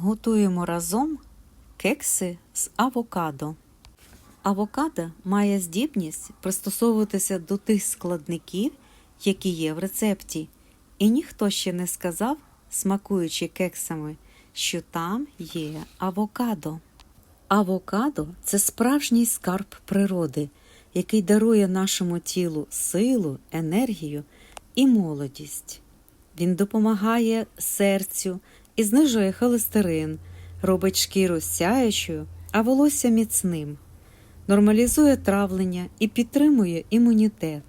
Готуємо разом кекси з авокадо. Авокадо має здібність пристосовуватися до тих складників, які є в рецепті. І ніхто ще не сказав, смакуючи кексами, що там є авокадо. Авокадо це справжній скарб природи, який дарує нашому тілу силу, енергію і молодість. Він допомагає серцю і знижує холестерин, робить шкіру сяючою, а волосся міцним, нормалізує травлення і підтримує імунітет,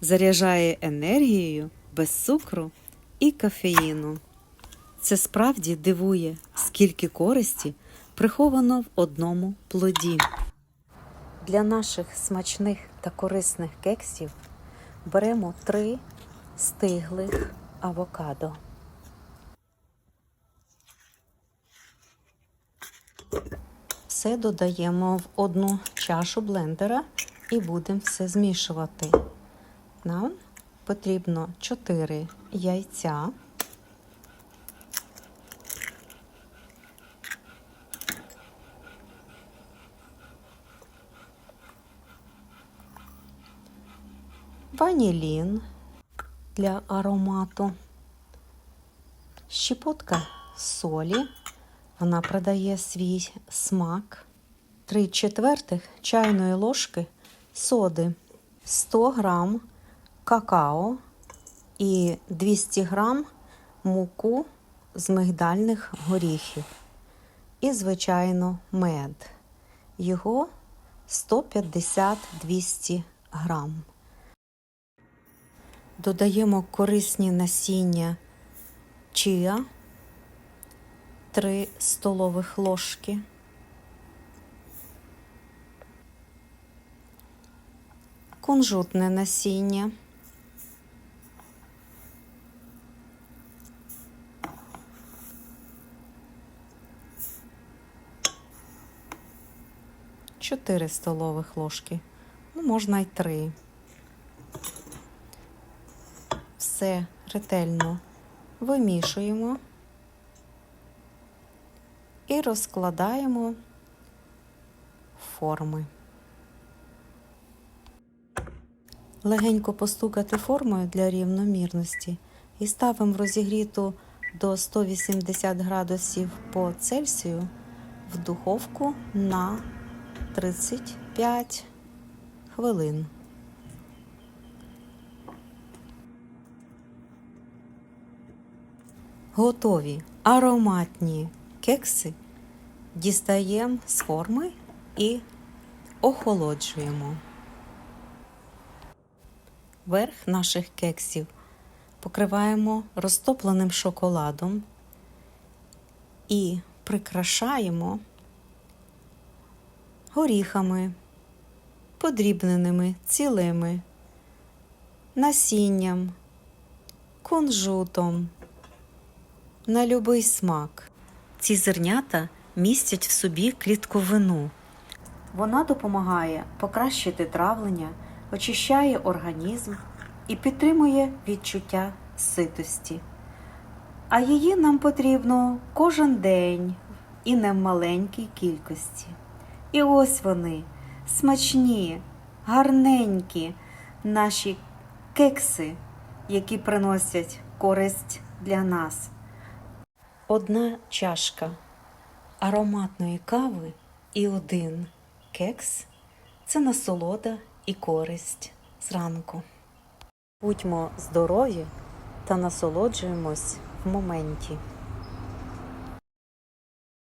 заряджає енергією без цукру і кофеїну. Це справді дивує, скільки користі приховано в одному плоді. Для наших смачних та корисних кексів беремо три стиглих авокадо. Все додаємо в одну чашу блендера і будемо все змішувати. Нам потрібно 4 яйця. Ванілін для аромату, щепотка солі, вона придає свій смак, 3 четвертих чайної ложки соди, 100 грам какао і 200 грам муку з мигдальних горіхів. І, звичайно, мед. Його 150-200 грам. Додаємо корисні насіння чия 3 столових ложки. Кунжутне насіння. Чотири столових ложки. Ну, можна й три. Все ретельно вимішуємо і розкладаємо форми. Легенько постукати формою для рівномірності і ставимо в розігріту до 180 градусів по Цельсію в духовку на 35 хвилин. Готові ароматні кекси дістаємо з форми і охолоджуємо. Верх наших кексів покриваємо розтопленим шоколадом і прикрашаємо горіхами, подрібненими цілими, насінням, кунжутом на любий смак. Ці зернята містять в собі клітковину. Вона допомагає покращити травлення, очищає організм і підтримує відчуття ситості. А її нам потрібно кожен день і не в маленькій кількості. І ось вони, смачні, гарненькі наші кекси, які приносять користь для нас. Одна чашка ароматної кави і один кекс це насолода і користь зранку. Будьмо здорові та насолоджуємось в моменті.